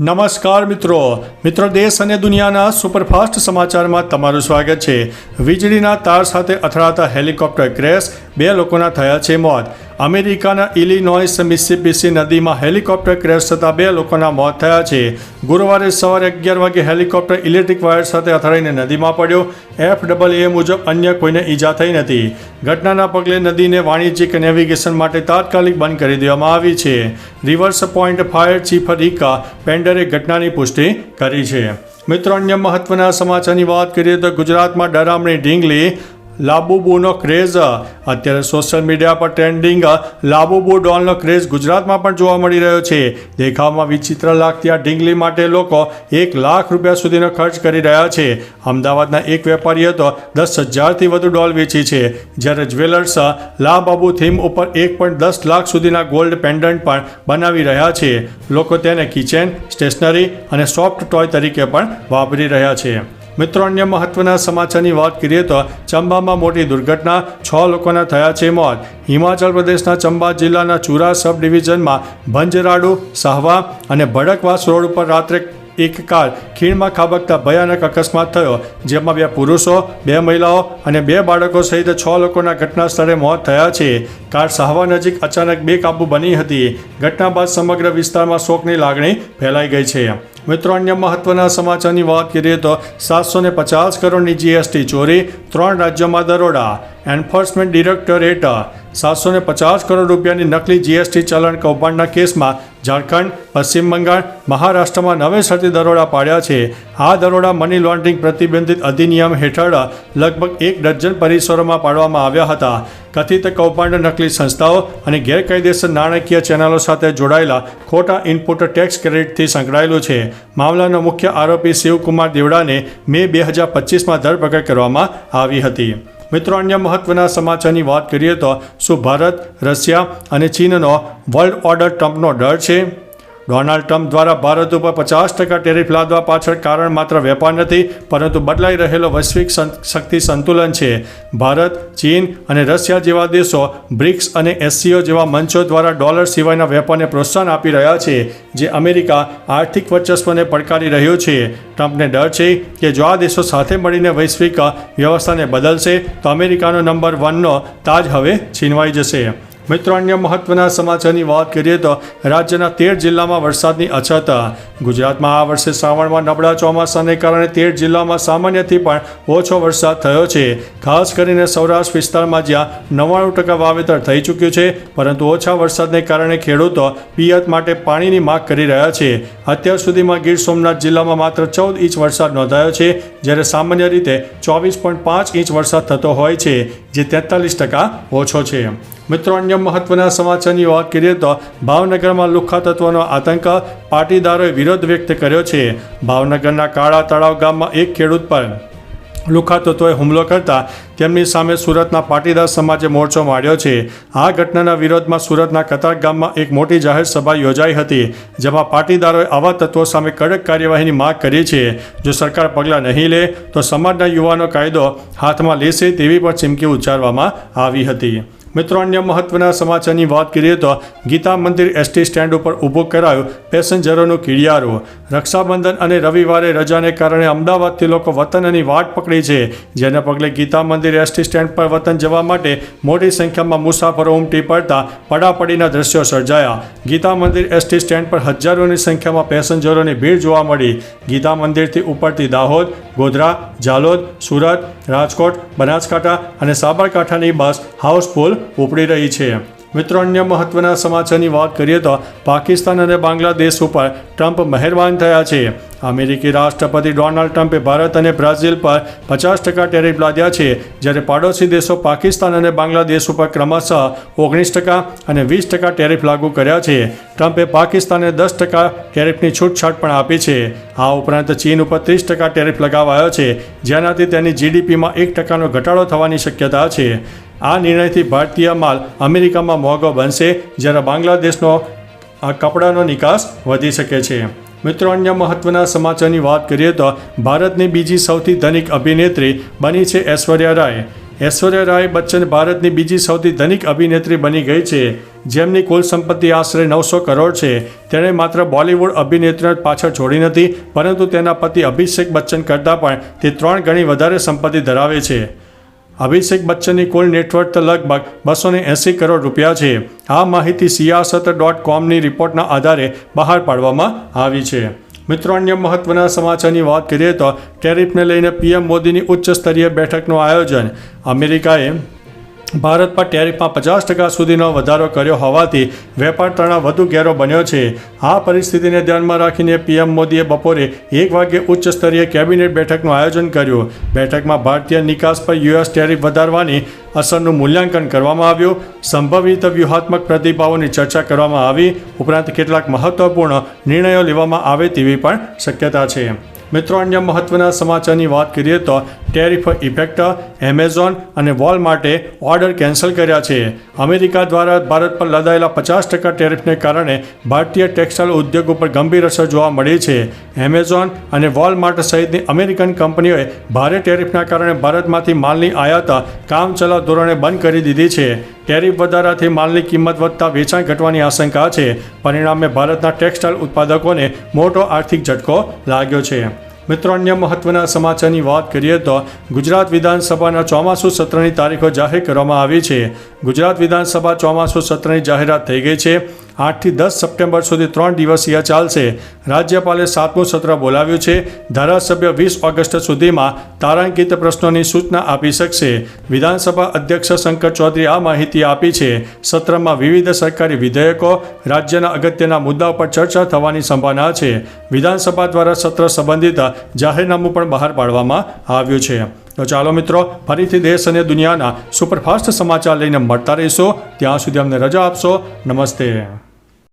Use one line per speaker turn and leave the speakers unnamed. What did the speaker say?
નમસ્કાર મિત્રો. મિત્રો, દેશ અને દુનિયાના સુપરફાસ્ટ સમાચારમાં તમારું સ્વાગત છે. વીજળીના તાર સાથે અથડાતા હેલિકોપ્ટર ક્રેશ, બે લોકોના થયા છે મોત. અમેરિકાના ઇલિનોઇસ મિસિસિપી નદીમાં હેલિકોપ્ટર ક્રેશ થતાં બે લોકોના મોત થયા છે. ગુરુવારે સવારે અગિયાર વાગે હેલિકોપ્ટર ઇલેક્ટ્રિક વાયર સાથે અથડાઈને નદીમાં પડ્યો. એફ ડબલ એ મુજબ અન્ય કોઈને ઈજા થઈ નથી. ઘટનાના પગલે નદીને વાણિજ્યિક નેવિગેશન માટે તાત્કાલિક બંધ કરી દેવામાં આવી છે. Rivers Point fire chief Rika પેન્ડરે ઘટનાની પુષ્ટિ કરી છે. મિત્રો, અન્ય મહત્વના સમાચારની વાત કરીએ તો ગુજરાતમાં ડરામણી ઢીંગલી લાબુબુનો ક્રેઝ. અત્યારે સોશિયલ મીડિયા પર ટ્રેન્ડિંગ લાબુબુ ડોલનો ક્રેઝ ગુજરાતમાં પણ જોવા મળી રહ્યો છે. દેખાવમાં વિચિત્ર લાગતી આ ઢીંગલી માટે લોકો એક લાખ રૂપિયા સુધીનો ખર્ચ કરી રહ્યા છે. અમદાવાદના એક વેપારીએ તો દસ હજારથી વધુ ડોલ વેચી છે. જ્યારે જ્વેલર્સ લાબાબુ થીમ ઉપર એક પોઈન્ટ દસ લાખ સુધીના ગોલ્ડ પેન્ડન્ટ પણ બનાવી રહ્યા છે. લોકો તેને કિચન, સ્ટેશનરી અને સોફ્ટ ટોય તરીકે પણ વાપરી રહ્યા છે. મિત્રો, અન્ય મહત્વના સમાચારની વાત કરીએ તો ચંબામાં મોટી દુર્ઘટના, છ લોકોના થયા છે મોત. હિમાચલ પ્રદેશના ચંબા જિલ્લાના ચુરા સબ ડિવિઝનમાં ભંજરાડુ, સાહવા અને ભડકવાસ રોડ ઉપર રાત્રે એક કાર ખીણમાં ખાબકતા ભયાનક અકસ્માત થયો, જેમાં બે પુરુષો, બે મહિલાઓ અને બે બાળકો સહિત છ લોકોના ઘટના સ્થળે મોત થયા છે. કાર સાહવા નજીક અચાનક બેકાબુ બની હતી. ઘટના બાદ સમગ્ર વિસ્તારમાં શોકની લાગણી ફેલાઈ ગઈ છે. મિત્રો, અન્ય મહત્વના સમાચારની વાત કરીએ તો સાતસો ને પચાસ કરોડની જીએસટી ચોરી ત્રણ રાજ્યોમાં દરોડા. એન્ફોર્સમેન્ટ ડિરેક્ટોરેટ સાતસો ને પચાસ કરોડ રૂપિયાની નકલી જીએસટી ચલણ કૌભાંડના કેસમાં ઝારખંડ, પશ્ચિમ બંગાળ, મહારાષ્ટ્રમાં નવેસરથી દરોડા પાડ્યા છે. આ દરોડા મની લોન્ડરિંગ પ્રતિબંધિત અધિનિયમ હેઠળ લગભગ એક ડઝન પરિસરોમાં પાડવામાં આવ્યા હતા. કથિત કૌભાંડ નકલી સંસ્થાઓ અને ગેરકાયદેસર નાણાકીય ચેનલો સાથે જોડાયેલા ખોટા ઇનપુટ ટેક્સ ક્રેડિટથી સંકળાયેલું છે. મામલાનો મુખ્ય આરોપી શિવકુમાર દેવડાને મે બે હજાર પચીસમાં ધરપકડ કરવામાં આવી હતી. મિત્રો, અન્ય મહત્વના સમાચારની વાત કરીએ તો શું ભારત, રશિયા અને ચીનનો વર્લ્ડ ઓર્ડર ટ્રમ્પનો ડર છે? ડોનાલ્ડ ટ્રમ્પ દ્વારા ભારત ઉપર પચાસ ટકા ટેરિફ લાદવા પાછળ કારણ માત્ર વેપાર નથી, પરંતુ બદલાઈ રહેલો વૈશ્વિક શક્તિ સંતુલન છે. ભારત, ચીન અને રશિયા જેવા દેશો બ્રિક્સ અને એસસીઓ જેવા મંચો દ્વારા ડોલર સિવાયના વેપારને પ્રોત્સાહન આપી રહ્યા છે, જે અમેરિકા આર્થિક વર્ચસ્વને પડકારી રહ્યો છે. ટ્રમ્પને ડર છે કે જો આ દેશો સાથે મળીને વૈશ્વિક વ્યવસ્થાને બદલશે, તો અમેરિકાનો નંબર વનનો તાજ હવે છીનવાઈ જશે. મિત્રો, અન્ય મહત્વના સમાચારની વાત કરીએ તો રાજ્યના તેર જિલ્લામાં વરસાદની અછત. ગુજરાતમાં આ વર્ષે શ્રાવણમાં નબળા ચોમાસાને કારણે તેર જિલ્લામાં સામાન્યથી પણ ઓછો વરસાદ થયો છે. ખાસ કરીને સૌરાષ્ટ્ર વિસ્તારમાં જ્યાં નવ્વાણું ટકા વાવેતર થઈ ચૂક્યું છે, પરંતુ ઓછા વરસાદને કારણે ખેડૂતો પિયત માટે પાણીની માગ કરી રહ્યા છે. અત્યાર સુધીમાં ગીર સોમનાથ જિલ્લામાં માત્ર ચૌદ ઇંચ વરસાદ નોંધાયો છે, જ્યારે સામાન્ય રીતે ચોવીસ પોઈન્ટ પાંચ ઇંચ વરસાદ થતો હોય છે, જે તેતાલીસ ટકા ઓછો છે. મિત્રો, અન્ય મહત્વના સમાચારની વાત કરીએ તો ભાવનગરમાં લુખ્ખા તત્વોનો આતંક પાટીદારોએ વિરોધ વ્યક્ત કર્યો છે. ભાવનગરના કાળા તળાવ ગામમાં એક ખેડૂત પર લુખ્ખા તત્વોએ હુમલો કરતા તેમની સામે સુરતના પાટીદાર સમાજે મોરચો માંડ્યો છે. આ ઘટનાના વિરોધમાં સુરતના કતાર ગામમાં એક મોટી જાહેર સભા યોજાઈ હતી, જેમાં પાટીદારોએ આવા તત્વો સામે કડક કાર્યવાહીની માંગ કરી છે. જો સરકાર પગલાં નહીં લે, તો સમાજના યુવાનો કાયદો હાથમાં લેશે તેવી પણ ચીમકી ઉચ્ચારવામાં આવી હતી. મિત્રો, અન્ય મહત્વના સમાચારની વાત કરીએ તો ગીતા મંદિર એસટી સ્ટેન્ડ ઉપર ઊભો કરાયો પેસેન્જરોનો કીડિયારું. રક્ષાબંધન અને રવિવારે રજાને કારણે અમદાવાદથી લોકો વતનની વાટ પકડી છે. જેને પગલે ગીતા મંદિર એસટી સ્ટેન્ડ પર વતન જવા માટે મોટી સંખ્યામાં મુસાફરો ઉમટી પડતા પડાપડીના દ્રશ્યો સર્જાયા. ગીતા મંદિર એસટી સ્ટેન્ડ પર હજારોની સંખ્યામાં પેસેન્જરોની ભીડ જોવા મળી. ગીતા મંદિરથી ઉપરથી દાહોદ, ગોધરા જાલોદ સુરત, રાજકોટ, બનાસકાંઠા અને સાબરકાંઠાની બસ હાઉસફુલ ઉપડી રહી છે. મિત્રો, અન્ય મહત્વના સમાચારની વાત કરીએ તો પાકિસ્તાન અને બાંગ્લાદેશ ઉપર ટ્રમ્પ મહેરબાન થયા છે. અમેરિકી રાષ્ટ્રપતિ ડોનાલ્ડ ટ્રમ્પે ભારત અને બ્રાઝિલ પર પચાસ ટકા ટેરિફ લાદ્યા છે, જ્યારે પાડોશી દેશો પાકિસ્તાન અને બાંગ્લાદેશ ઉપર ક્રમશઃ ઓગણીસ ટકા અને વીસ ટકા ટેરિફ લાગુ કર્યા છે. ટ્રમ્પે પાકિસ્તાનને દસ ટકા ટેરિફની છૂટછાટ પણ આપી છે. આ ઉપરાંત ચીન ઉપર ત્રીસ ટકા ટેરિફ લગાવાયો છે, જેનાથી તેની જીડીપીમાં એક ટકાનો ઘટાડો થવાની શક્યતા છે. આ નિર્ણયથી ભારતીય માલ અમેરિકામાં મોંઘો બનશે, જ્યારે બાંગ્લાદેશનો આ કપડાનો નિકાસ વધી શકે છે. મિત્રો, અન્ય મહત્વના સમાચારની વાત કરીએ તો ભારતની બીજી સૌથી ધનિક અભિનેત્રી બની છે ઐશ્વર્યા રાય. ઐશ્વર્યા રાય બચ્ચન ભારતની બીજી સૌથી ધનિક અભિનેત્રી બની ગઈ છે. જેમની કુલ સંપત્તિ આશરે નવસો કરોડ છે. તેણે માત્ર બોલિવૂડ અભિનેત્રીને પાછળ છોડી નથી, પરંતુ તેના પતિ અભિષેક બચ્ચન કરતાં પણ તે ત્રણ ગણી વધારે સંપત્તિ ધરાવે છે. અભિષેક બચ્ચનની કુલ નેટવર્થ લગભગ બસો ને એંસી કરોડ રૂપિયા છે. આ માહિતી સિયાસત ડોટ કોમની રિપોર્ટના આધારે બહાર પાડવામાં આવી છે. મિત્રો, અન્ય મહત્વના સમાચારની વાત કરીએ તો ટેરિફને લઈને પીએમ મોદીની ઉચ્ચ સ્તરીય બેઠકનું આયોજન. અમેરિકાએ ભારત પર ટેરિફમાં પચાસ ટકા સુધીનો વધારો કર્યો હોવાથી વેપાર તણાવ વધુ ઘેરો બન્યો છે. આ પરિસ્થિતિને ધ્યાનમાં રાખીને પીએમ મોદીએ બપોરે એક વાગ્યે ઉચ્ચ સ્તરીય કેબિનેટ બેઠકનું આયોજન કર્યું. બેઠકમાં ભારતીય નિકાસ પર યુએસ ટેરિફ વધારવાની અસરનું મૂલ્યાંકન કરવામાં આવ્યું. સંભવિત વ્યૂહાત્મક પ્રતિભાવોની ચર્ચા કરવામાં આવી. ઉપરાંત કેટલાક મહત્વપૂર્ણ નિર્ણયો લેવામાં આવે તેવી પણ શક્યતા છે. મિત્રો, અન્ય મહત્વના સમાચારની વાત કરીએ તો ટેરિફ ઇફેક્ટ એમેઝોન અને વોલમાર્ટે ઓર્ડર કેન્સલ કર્યા છે. અમેરિકા દ્વારા ભારત પર લદાયેલા પચાસ ટકા ટેરિફને કારણે ભારતીય ટેક્સટાઇલ ઉદ્યોગ ઉપર ગંભીર અસર જોવા મળી છે. એમેઝોન અને વોલમાર્ટ સહિતની અમેરિકન કંપનીઓએ ભારે ટેરિફના કારણે ભારતમાંથી માલની આયાત, કામચલાઉ ધોરણે બંધ કરી દીધી છે. ટેરિફ વધારાથી માલની કિંમત વધતા વેચાણ ઘટવાની આશંકા છે. પરિણામે ભારતના ટેક્સટાઇલ ઉત્પાદકોને મોટો આર્થિક ઝટકો લાગ્યો છે. મિત્રો, અન્ય મહત્વના સમાચારની વાત કરીએ તો ગુજરાત વિધાનસભાના ચોમાસુ સત્રની તારીખો જાહેર કરવામાં આવી છે. ગુજરાત વિધાનસભા ચોમાસુ સત્રની જાહેરાત થઈ ગઈ છે. આઠથી દસ સપ્ટેમ્બર સુધી ત્રણ દિવસીય ચાલશે. રાજ્યપાલે સાતમું સત્ર બોલાવ્યું છે. ધારાસભ્ય વીસ ઓગસ્ટ સુધીમાં તારાંકિત પ્રશ્નોની સૂચના આપી શકશે. વિધાનસભા અધ્યક્ષ શંકર ચૌધરી આ માહિતી આપી છે. સત્રમાં વિવિધ સરકારી વિધેયકો, રાજ્યના અગત્યના મુદ્દા પર ચર્ચા થવાની સંભાવના છે. વિધાનસભા દ્વારા સત્ર સંબંધિત જાહેરનામું પણ બહાર પાડવામાં આવ્યું છે. તો ચાલો મિત્રો, ફરીથી દેશ અને દુનિયાના સુપરફાસ્ટ સમાચાર લઈને મળતા રહીશો. ત્યાં સુધી અમને રજા આપશો. નમસ્તે.